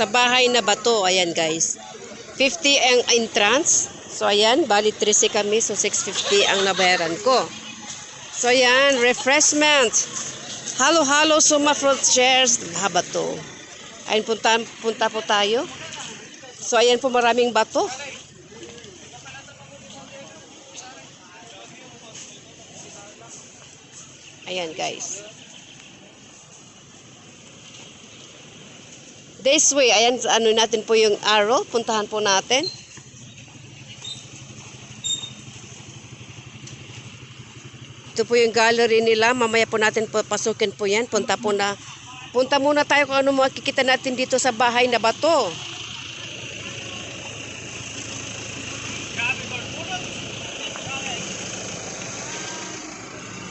sa bahay na bato. Ayan guys. 50 ang entrance. So ayan, bali 13 kami. So 650 ang nabayaran ko. So ayan, refreshment. Halo-halo suma fruit shares. Habato. Ayan, punta, punta po tayo. So ayan po maraming bato. Ayan guys. This way, ayan, ano natin po yung arrow. Puntahan po natin. Ito po yung gallery nila. Mamaya po natin po pasukin po yan. Punta po na. Punta muna tayo kung ano makikita natin dito sa bahay na bato.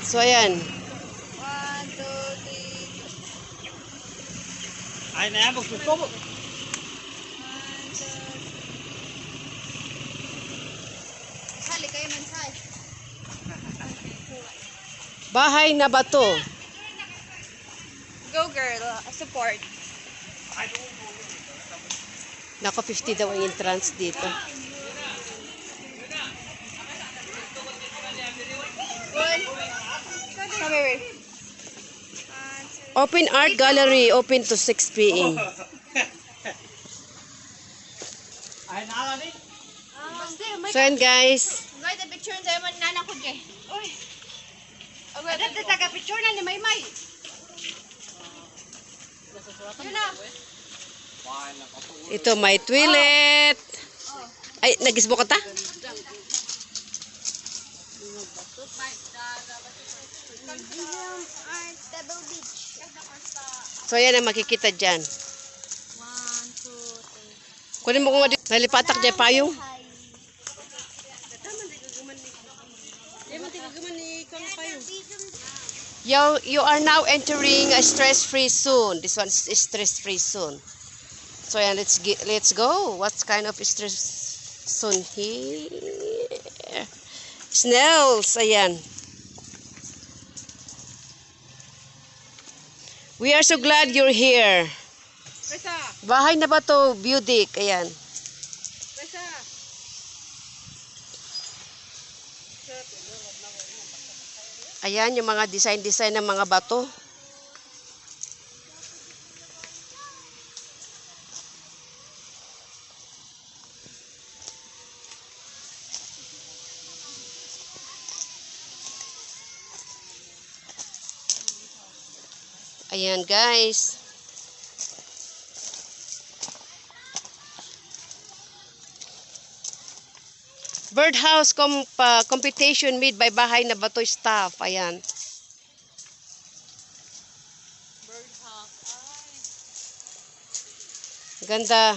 So ayan. One, two, three. Ay na yan, magsuso mo. Bahay na bato. Go girl, support. Nako 50 daw ang entrance dito. One. Come here. Open art gallery, open to 6 p.m. Na may So yan guys. Guys, the picture tayo man nana ko kay. Uy. Okay, dito taga picture na ni Maymay. Yun na. Ito may toilet. Ay, nagisbo ka ta? Art So yan ang makikita dyan. One, two, three. Kunin mo kung madi- nalipatak dyan payong. You, you are now entering a stress-free zone. This one is stress-free zone. So yan, let's get, let's go. What kind of stress zone here? Snails, ayan. We are so glad you're here. Pesa, Bahay na ba to, Budik? Ayan. pesa. Ayan, yung mga design-design ng mga bato. Ayan, guys. Birdhouse comp uh, competition made by Bahay na Bato staff. Ayan. Ganda.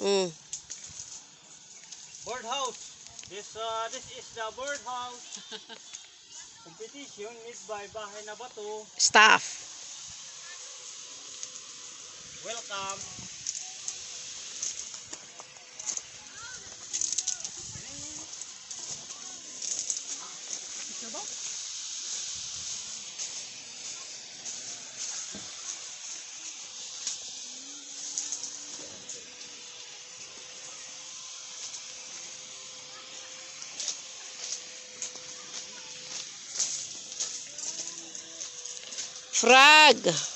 Mm. Birdhouse. This uh, this is the birdhouse. Competition made by Bahay na Bato. Staff. Welcome. Frog.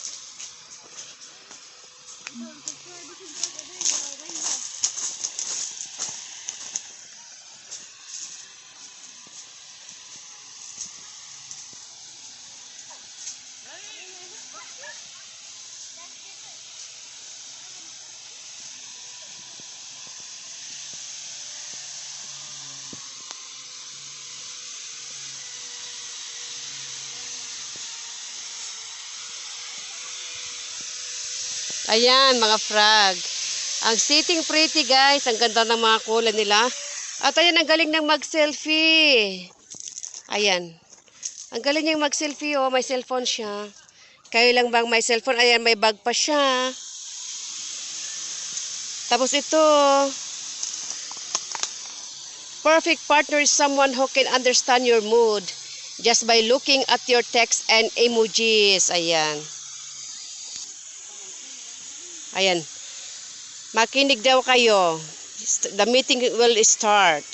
Ayan, mga frog. Ang sitting pretty, guys. Ang ganda ng mga kulay nila. At ayan, ang galing ng mag-selfie. Ayan. Ang galing niyang mag-selfie, oh. May cellphone siya. Kayo lang bang may cellphone? Ayan, may bag pa siya. Tapos ito. Perfect partner is someone who can understand your mood. just by looking at your text and emojis. Ayan. Ayan. Makinig daw kayo. The meeting will start.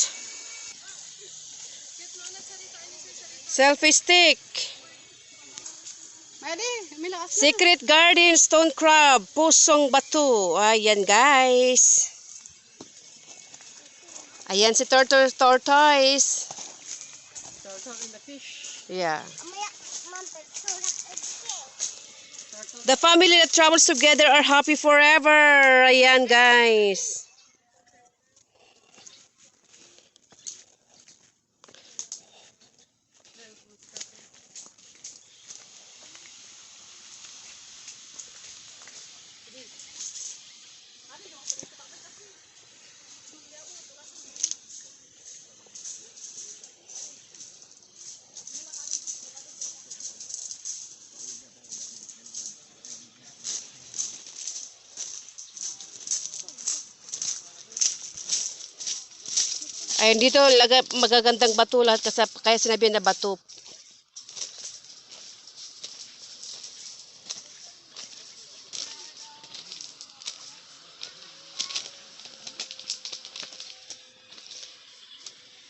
Selfie stick. Secret Garden Stone Crab, Pusong Bato. Ayan guys. Ayan si Turtle Tortoise. Turtle in the fish. Yeah. The family that travels together are happy forever. Ayan guys. Ayun dito laga, magagandang bato lahat kasi kaya sinabi na bato.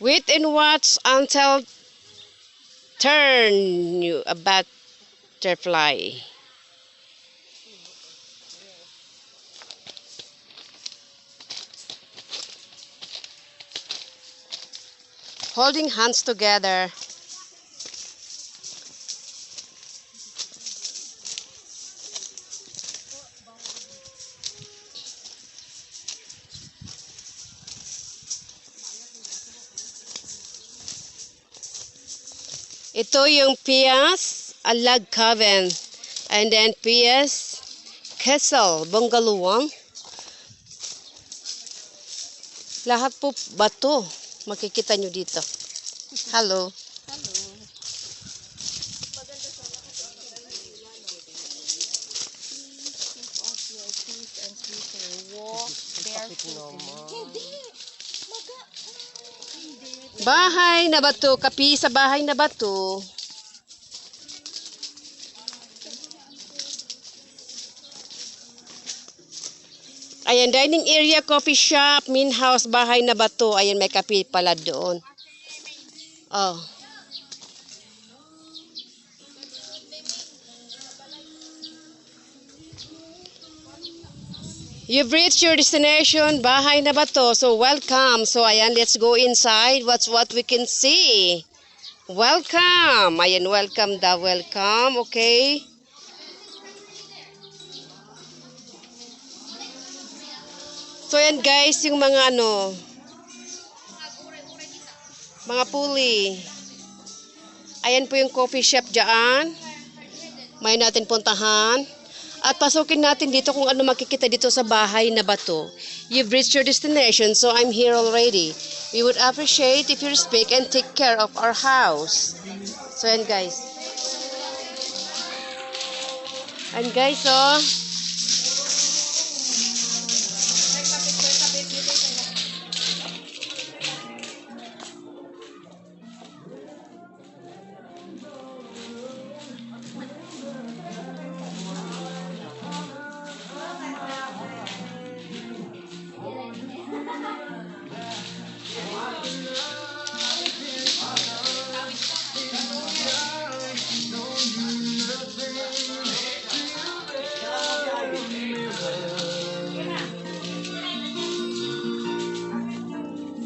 Wait and watch until turn you a butterfly. Holding hands together. Ito yung Pias Alag Coven. And then Pias Castle, Bungaluwang. Lahat po bato. Makikita nyo dito. Hello. Bahay na bato. Kapi sa bahay na bato. Ayan, dining area, coffee shop, main house, bahay na bato. Ayan, may kape pala doon. Oh. You've reached your destination, bahay na bato. So, welcome. So, ayan, let's go inside. What's what we can see? Welcome. Ayan, welcome the welcome. Okay. So yan guys, yung mga ano, mga puli. Ayan po yung coffee shop dyan. May natin puntahan. At pasukin natin dito kung ano makikita dito sa bahay na bato. You've reached your destination, so I'm here already. We would appreciate if you speak and take care of our house. So yan guys. And guys, oh.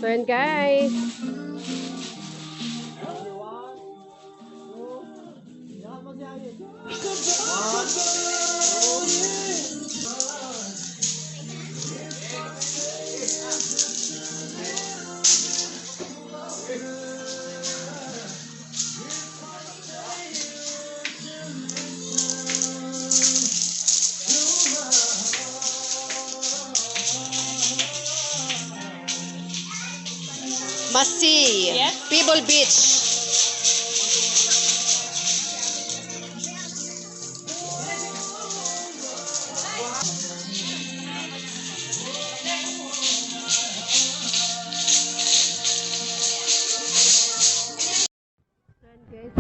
So guys. Masi. People Beach.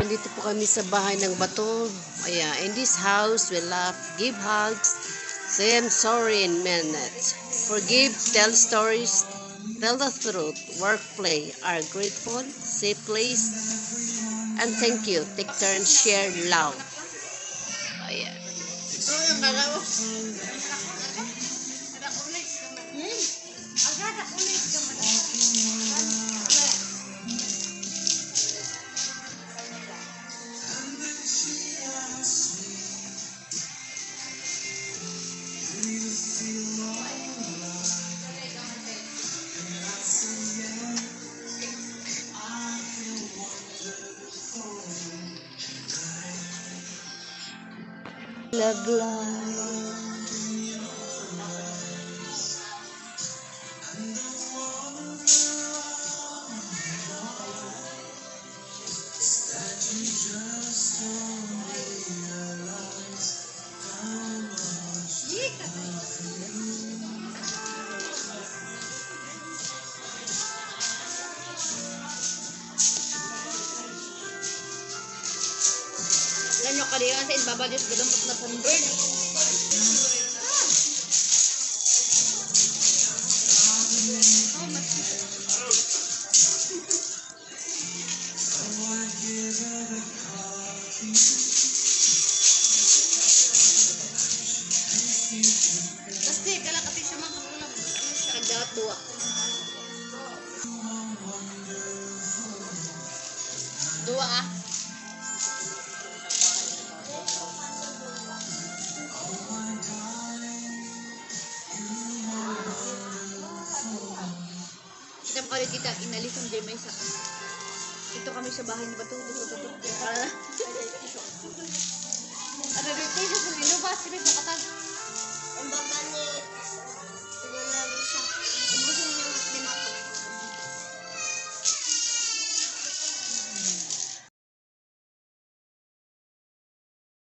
nandito po kami sa bahay ng bato. Ayan, in this house, we laugh, give hugs, say I'm sorry in minutes. Forgive, tell stories, tell the truth, work, play, are grateful, say please, and thank you. Take turn, share love. Oh, Ayan. lullaby Alam nyo kanina sa ibabadis gadamot na sunburn. Basta kala kasi siya mga kakulang. Ano siya duwa. Duwa kali tita, inalis ang Jemay sa Dito kami sa bahay ni Bato. Dito, dito, dito. Ano dito ah. sa Lino ba? Sige, sa katag. Ang baba ni